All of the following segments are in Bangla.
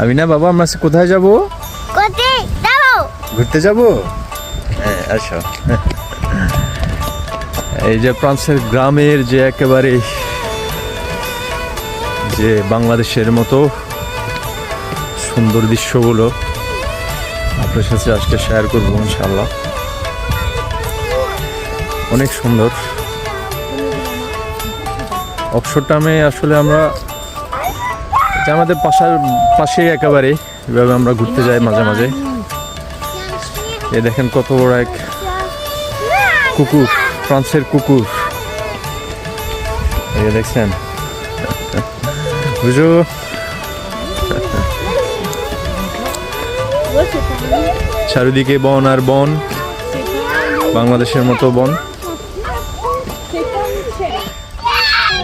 আমি না বাবা আমরা কোথায় যাব? কোথায় যাব? ঘুরতে যাব? হ্যাঁ আসো। এই যে ফ্রান্সের গ্রামের যে একেবারে যে বাংলাদেশের মতো সুন্দর দৃশ্যগুলো আপনার সাথে আজকে শেয়ার করব ইনশাল্লাহ অনেক সুন্দর। অবসর টাইমে আসলে আমরা যে আমাদের পাশার পাশেই একেবারে এভাবে আমরা ঘুরতে যাই মাঝে মাঝে। এ দেখেন কত বড় এক কুকুর, ফ্রান্সের কুকুর। এই দেখছেন? বুঝো? চারিদিকে বন আর বন। বাংলাদেশের মতো বন।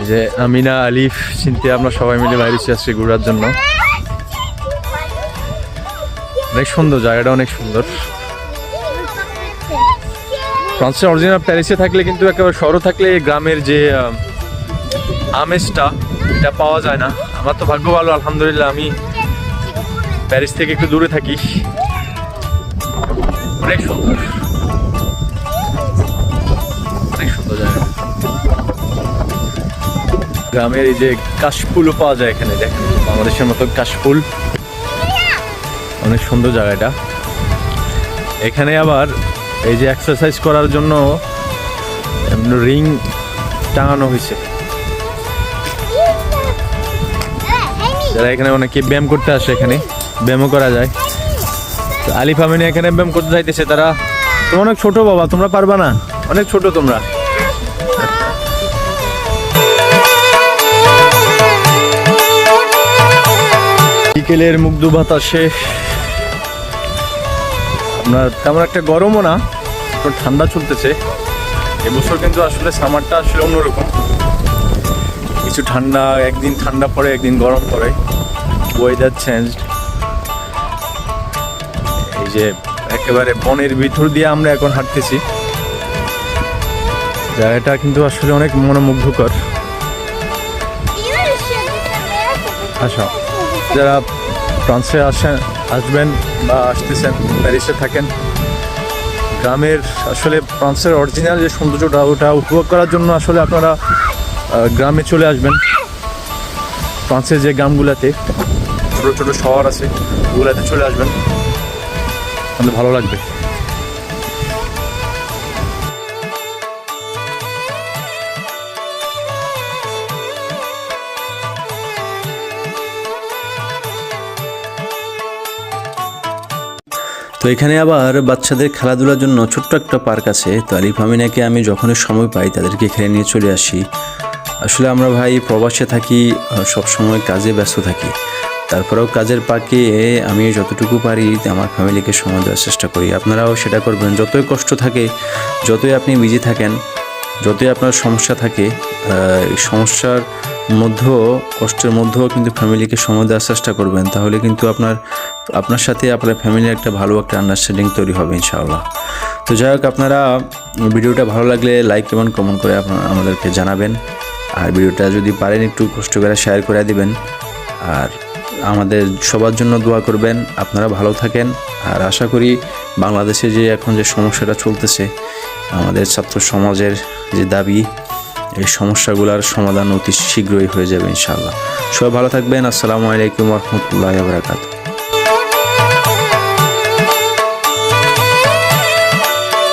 যে আমিনা, আলিফ চিনতে আমরা সবাই মিলে বাইরে আসছি ঘোরার জন্য। অনেক সুন্দর, জায়গাটা অনেক সুন্দর। ফ্রান্সের অরিজিনাল প্যারিসে থাকলে কিন্তু একেবারে শহরে থাকলে গ্রামের যে আমেজটা, এটা পাওয়া যায় না। আমার তো ভাগ্য ভালো, আলহামদুলিল্লাহ, আমি প্যারিস থেকে একটু দূরে থাকি। অনেক সুন্দর। অনেক সুন্দর জায়গা। গ্রামের এই যে কাশফুলও পাওয়া যায় এখানে দেখেন বাংলাদেশের মতো কাশফুল। অনেক সুন্দর জায়গাটা এখানে আবার এই যে এক্সারসাইজ করার জন্য রিং টাঙানো হয়েছে। যারা এখানে অনেকে ব্যায়াম করতে আসে এখানে, ব্যায়ামও করা যায়। আলিফ আমিনী এখানে ব্যায়াম করতে চাইতেছে তারা তোমরা অনেক ছোট বাবা, তোমরা পারবা না? অনেক ছোট তোমরা। বিকেলের মুগ্ধ বাতাসে। আপনার তেমন একটা গরমও না ঠান্ডা চলতেছে। এবছর কিন্তু আসলে সামারটা আসলে অন্যরকম। কিছু ঠান্ডা, একদিন ঠান্ডা পড়ে, একদিন গরম পড়ে। ওয়েদার চেঞ্জ এই যে একেবারে বনের ভিতর দিয়ে আমরা এখন হাঁটতেছি। জায়গাটা কিন্তু আসলে অনেক মনোমুগ্ধকর। আচ্ছা যারা ফ্রান্সে আসেন, আসবেন বা আসতেছেন, প্যারিসে থাকেন, গ্রামের আসলে ফ্রান্সের অরিজিনাল যে সৌন্দর্যটা, ওটা উপভোগ করার জন্য আসলে আপনারা গ্রামে চলে আসবেন। ফ্রান্সের যে গ্রামগুলোতে, ছোটো ছোটো শহর আছে, ওগুলাতে চলে আসবেন। আমাদের ভালো লাগবে। তো এখানে আবার বাচ্চাদের খেলাধুলার জন্য ছোট্ট একটা পার্ক আছে। তো আলিফ আমিনাকে আমি যখনই সময় পাই তাদেরকে এখানে নিয়ে চলে আসি। আসলে আমরা ভাই প্রবাসে থাকি সব সময় কাজে ব্যস্ত থাকি। তারপরেও কাজের পাকে আমি যতটুকু পারি আমার ফ্যামিলিকে সময় দেওয়ার চেষ্টা করি। আপনারাও সেটা করবেন। যতই কষ্ট থাকে, যতই আপনি বিজি থাকেন, যতই আপনার সমস্যা থাকে সমস্যার মধ্যেও, কষ্টের মধ্যেও কিন্তু ফ্যামিলিকে সময় দেওয়ার চেষ্টা করবেন। তাহলে কিন্তু আপনার আপনার সাথে আপনার ফ্যামিলির একটা ভালো একটা আন্ডারস্ট্যান্ডিং তৈরি হবে, ইনশাআল্লাহ। তো যাই হোক, আপনারা ভিডিওটা ভালো লাগলে লাইক এবং কমেন্ট করে আপনারা আমাদেরকে জানাবেন। আর ভিডিওটা যদি পারেন একটু কষ্ট করে শেয়ার করে দিবেন। আর আমাদের সবার জন্য দোয়া করবেন, আপনারা ভালো থাকেন। আর আশা করি বাংলাদেশে যে এখন যে সমস্যাটা চলতেছে, আমাদের ছাত্র সমাজের যে দাবি এই সমস্যাগুলোর সমাধান অতি শীঘ্রই হয়ে যাবে ইনশাআল্লাহ। সবাই ভালো থাকবেন। আসসালামু আলাইকুম রহমতুল্লাহ বারাকাতুহ।